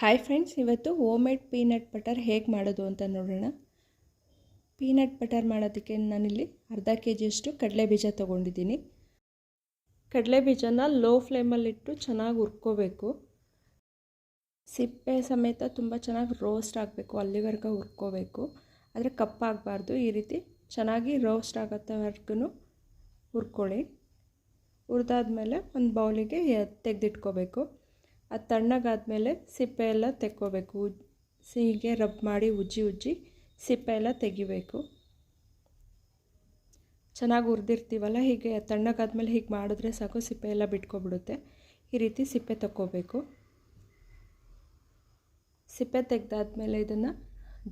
Hi friends ಇವತ್ತು home made peanut butter ಹೇಗೆ ಮಾಡೋದು ಅಂತ ನೋಡೋಣ. ಪೀನಟ್ ಬಟರ್ ಮಾಡೋದಕ್ಕೆ ನಾನಿಲ್ಲಿ ಅರ್ಧ ಕೆ ಜಿಯಷ್ಟು ಕಡಲೆ ಬೀಜ ತೊಗೊಂಡಿದ್ದೀನಿ. ಕಡಲೆ ಬೀಜನ ಲೋ ಫ್ಲೇಮಲ್ಲಿಟ್ಟು ಚೆನ್ನಾಗಿ ಹುರ್ಕೋಬೇಕು. ಸಿಪ್ಪೆ ಸಮೇತ ತುಂಬ ಚೆನ್ನಾಗಿ ರೋಸ್ಟ್ ಆಗಬೇಕು ಅಲ್ಲಿವರೆಗೂ ಹುರ್ಕೋಬೇಕು. ಆದರೆ ಕಪ್ಪಾಗಬಾರ್ದು ಈ ರೀತಿ ಚೆನ್ನಾಗಿ ರೋಸ್ಟ್ ಆಗೋತ್ತವರೆಗೂ ಹುರ್ಕೊಳ್ಳಿ. ಹುರಿದಾದ್ಮೇಲೆ ಒಂದು ಬೌಲಿಗೆ ತೆಗೆದಿಟ್ಕೋಬೇಕು. ಅದು ತಣ್ಣಗಾದಮೇಲೆ ಸಿಪ್ಪೆ ಎಲ್ಲ ತೆಕ್ಕೋಬೇಕು. ಸಿಹಿಗೆ ರಬ್ ಮಾಡಿ ಉಜ್ಜಿ ಉಜ್ಜಿ ಸಿಪ್ಪೆ ಎಲ್ಲ ತೆಗಿಬೇಕು. ಚೆನ್ನಾಗಿ ಹುರಿದಿರ್ತೀವಲ್ಲ ಹೀಗೆ ತಣ್ಣಗಾದ್ಮೇಲೆ ಹೀಗೆ ಮಾಡಿದ್ರೆ ಸಾಕು ಸಿಪ್ಪೆ ಎಲ್ಲ ಬಿಟ್ಕೊಬಿಡುತ್ತೆ. ಈ ರೀತಿ ಸಿಪ್ಪೆ ತಕ್ಕೋಬೇಕು. ಸಿಪ್ಪೆ ತೆಗೆದಾದ್ಮೇಲೆ ಇದನ್ನು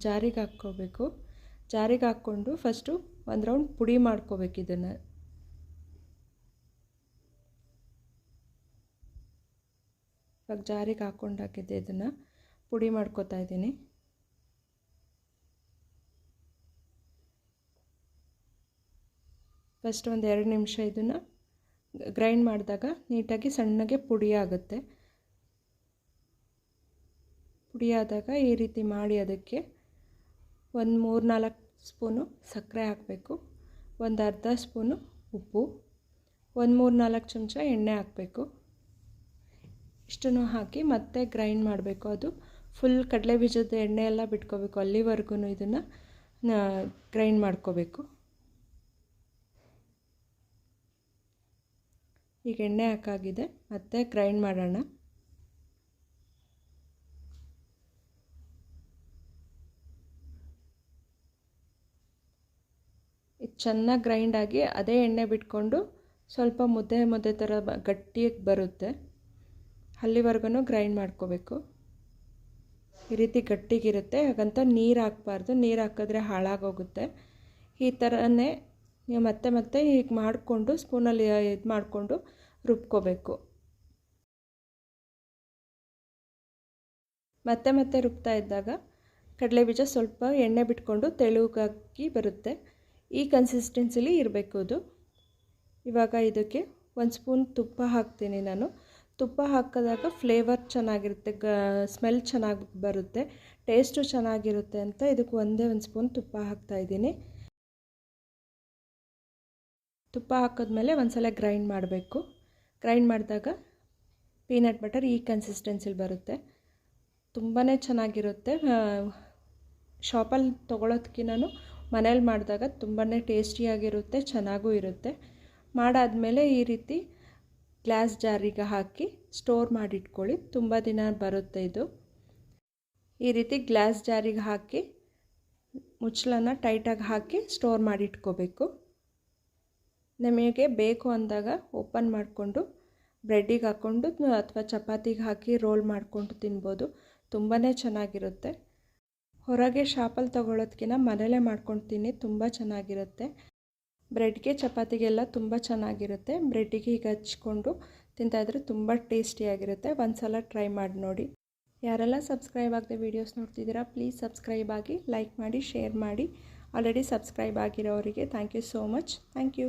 ಜಾರಿಗೆ ಹಾಕ್ಕೋಬೇಕು. ಜಾರಿಗೆ ಹಾಕ್ಕೊಂಡು ಫಸ್ಟು ಒಂದು ರೌಂಡ್ ಪುಡಿ ಮಾಡ್ಕೋಬೇಕು ಇದನ್ನು. ಇವಾಗ ಜಾರಿಗೆ ಹಾಕ್ಕೊಂಡಾಕಿದ್ದೆ ಇದನ್ನು. ಪುಡಿ ಮಾಡ್ಕೋತಾ ಇದ್ದೀನಿ. ಫಸ್ಟ್ ಒಂದು ಎರಡು ನಿಮಿಷ ಇದನ್ನು ಗ್ರೈಂಡ್ ಮಾಡಿದಾಗ ನೀಟಾಗಿ ಸಣ್ಣಗೆ ಪುಡಿ ಆಗುತ್ತೆ. ಪುಡಿ ಈ ರೀತಿ ಮಾಡಿ ಅದಕ್ಕೆ ಒಂದು ಮೂರು ನಾಲ್ಕು ಸ್ಪೂನು ಸಕ್ಕರೆ ಹಾಕಬೇಕು. ಒಂದು ಅರ್ಧ ಸ್ಪೂನು ಉಪ್ಪು. ಒಂದು ಮೂರು ನಾಲ್ಕು ಚಮಚ ಎಣ್ಣೆ ಹಾಕಬೇಕು. ಇಷ್ಟನ್ನು ಹಾಕಿ ಮತ್ತೆ ಗ್ರೈಂಡ್ ಮಾಡಬೇಕು. ಅದು ಫುಲ್ ಕಡಲೆ ಬೀಜದ ಎಣ್ಣೆ ಎಲ್ಲ ಬಿಟ್ಕೋಬೇಕು. ಅಲ್ಲಿವರೆಗೂ ಇದನ್ನು ಗ್ರೈಂಡ್ ಮಾಡ್ಕೋಬೇಕು. ಈಗ ಎಣ್ಣೆ ಹಾಕಾಗಿದೆ. ಮತ್ತೆ ಗ್ರೈಂಡ್ ಮಾಡೋಣ. ಇದು ಚೆನ್ನಾಗಿ ಗ್ರೈಂಡ್ ಆಗಿ ಅದೇ ಎಣ್ಣೆ ಬಿಟ್ಕೊಂಡು ಸ್ವಲ್ಪ ಮುದ್ದೆ ಮುದ್ದೆ ಥರ ಗಟ್ಟಿಯಾಗಿ ಬರುತ್ತೆ. ಅಲ್ಲಿವರೆಗೂ ಗ್ರೈಂಡ್ ಮಾಡ್ಕೋಬೇಕು. ಈ ರೀತಿ ಗಟ್ಟಿಗಿರುತ್ತೆ. ಹಾಗಂತ ನೀರು ಹಾಕ್ಬಾರ್ದು. ನೀರು ಹಾಕಿದ್ರೆ ಹಾಳಾಗೋಗುತ್ತೆ. ಈ ಥರನೇ ನೀವು ಮತ್ತೆ ಮತ್ತೆ ಹೀಗೆ ಮಾಡಿಕೊಂಡು ಸ್ಪೂನಲ್ಲಿ ಇದು ಮಾಡಿಕೊಂಡು ರುಬ್ಕೋಬೇಕು. ಮತ್ತೆ ಮತ್ತೆ ರುಬ್ತಾ ಇದ್ದಾಗ ಕಡಲೆ ಬೀಜ ಸ್ವಲ್ಪ ಎಣ್ಣೆ ಬಿಟ್ಕೊಂಡು ತೆಳುಗಾಗಿ ಬರುತ್ತೆ. ಈ ಕನ್ಸಿಸ್ಟೆನ್ಸಿಲಿ ಇರಬೇಕು ಅದು. ಇವಾಗ ಇದಕ್ಕೆ ಒಂದು ಸ್ಪೂನ್ ತುಪ್ಪ ಹಾಕ್ತೀನಿ ನಾನು. ತುಪ್ಪ ಹಾಕಿದಾಗ ಫ್ಲೇವರ್ ಚೆನ್ನಾಗಿರುತ್ತೆ, ಗ ಸ್ಮೆಲ್ ಚೆನ್ನಾಗಿ ಬರುತ್ತೆ ಟೇಸ್ಟು ಚೆನ್ನಾಗಿರುತ್ತೆ ಅಂತ ಇದಕ್ಕೆ ಒಂದೇ ಒಂದು ಸ್ಪೂನ್ ತುಪ್ಪ ಹಾಕ್ತಾಯಿದ್ದೀನಿ ತುಪ್ಪ ಹಾಕಿದ್ಮೇಲೆ ಒಂದ್ಸಲ ಗ್ರೈಂಡ್ ಮಾಡಬೇಕು. ಗ್ರೈಂಡ್ ಮಾಡಿದಾಗ ಪೀನಟ್ ಬಟರ್ ಈ ಕನ್ಸಿಸ್ಟೆನ್ಸಿಲಿ ಬರುತ್ತೆ. ತುಂಬಾ ಚೆನ್ನಾಗಿರುತ್ತೆ. ಶಾಪಲ್ಲಿ ತೊಗೊಳೋದಕ್ಕಿಂತನೂ ಮನೇಲಿ ಮಾಡಿದಾಗ ತುಂಬಾ ಟೇಸ್ಟಿಯಾಗಿರುತ್ತೆ ಚೆನ್ನಾಗೂ ಇರುತ್ತೆ. ಮಾಡಾದಮೇಲೆ ಈ ರೀತಿ ಗ್ಲಾಸ್ ಜಾರಿಗೆ ಹಾಕಿ ಸ್ಟೋರ್ ಮಾಡಿಟ್ಕೊಳ್ಳಿ. ತುಂಬ ದಿನ ಬರುತ್ತೆ ಇದು. ಈ ರೀತಿ ಗ್ಲಾಸ್ ಜಾರಿಗೆ ಹಾಕಿ ಮುಚ್ಚಳನ ಟೈಟಾಗಿ ಹಾಕಿ ಸ್ಟೋರ್ ಮಾಡಿಟ್ಕೋಬೇಕು. ನಮಗೆ ಬೇಕು ಅಂದಾಗ ಓಪನ್ ಮಾಡಿಕೊಂಡು, ಬ್ರೆಡ್ಡಿಗೆ ಹಾಕ್ಕೊಂಡು ಅಥವಾ ಚಪಾತಿಗೆ ಹಾಕಿ ರೋಲ್ ಮಾಡಿಕೊಂಡು ತಿನ್ಬೋದು. ತುಂಬಾ ಚೆನ್ನಾಗಿರುತ್ತೆ. ಹೊರಗೆ ಶಾಪಲ್ಲಿ ತೊಗೊಳೋದಕ್ಕಿಂತ ಮನೇಲೇ ಮಾಡ್ಕೊಂಡು ತಿನ್ನಿ, ತುಂಬ ಚೆನ್ನಾಗಿರುತ್ತೆ. ಬ್ರೆಡ್ಗೆ ಚಪಾತಿಗೆಲ್ಲ ತುಂಬ ಚೆನ್ನಾಗಿರುತ್ತೆ. ಬ್ರೆಡ್ಡಿಗೆ ಹೀಗೆ ಹಚ್ಕೊಂಡು ತಿಂತಾಯಿದ್ರೆ ತುಂಬ ಟೇಸ್ಟಿಯಾಗಿರುತ್ತೆ ಒಂದು ಸಲ ಟ್ರೈ ಮಾಡಿ ನೋಡಿ. ಯಾರೆಲ್ಲ ಸಬ್ಸ್ಕ್ರೈಬ್ ಆಗದೆ ವೀಡಿಯೋಸ್ ನೋಡ್ತಿದ್ದೀರಾ, ಪ್ಲೀಸ್ ಸಬ್ಸ್ಕ್ರೈಬ್ ಆಗಿ ಲೈಕ್ ಮಾಡಿ, ಶೇರ್ ಮಾಡಿ. Already subscribe ಆಗಿರೋರಿಗೆ thank you so much. Thank you.